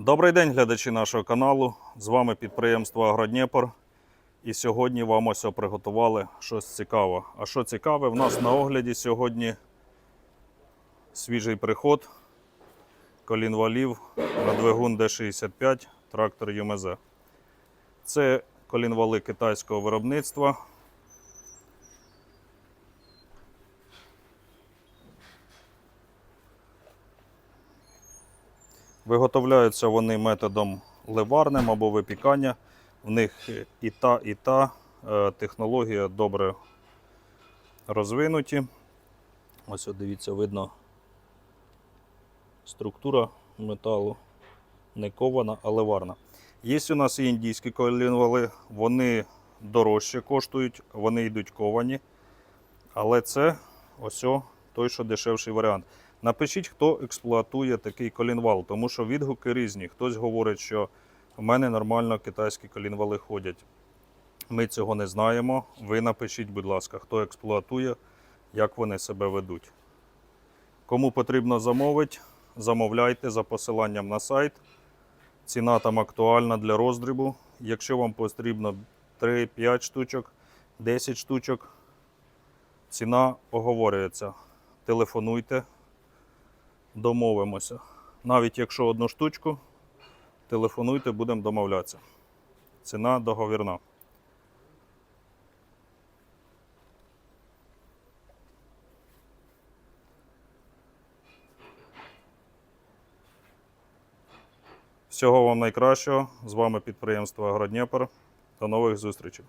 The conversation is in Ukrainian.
Добрий день, глядачі нашого каналу. З вами підприємство Агродніпр. І сьогодні вам ось приготували щось цікаве. А що цікаве, в нас на огляді сьогодні свіжий приход колін валів на двигун D65 трактор ЮМЗ. Це колінвали китайського виробництва. Виготовляються вони методом ливарним або випікання. В них і та, і та е, технологія добре розвинуті. Ось дивіться, видно структура металу не кована, а ливарна. Є у нас і індійські колінвали, вони дорожче коштують, вони йдуть ковані. Але це ось той, що дешевший варіант. Напишіть, хто експлуатує такий колінвал, тому що відгуки різні. Хтось говорить, що в мене нормально китайські колінвали ходять. Ми цього не знаємо. Ви напишіть, будь ласка, хто експлуатує, як вони себе ведуть. Кому потрібно замовити, замовляйте за посиланням на сайт. Ціна там актуальна для роздрібу. Якщо вам потрібно 3-5 штучок, 10 штучок, ціна оговорюється. Телефонуйте, домовимося. Навіть якщо одну штучку, телефонуйте, будемо домовлятися. Ціна договірна. Всього вам найкращого. З вами підприємство Агродніпр. До нових зустрічей.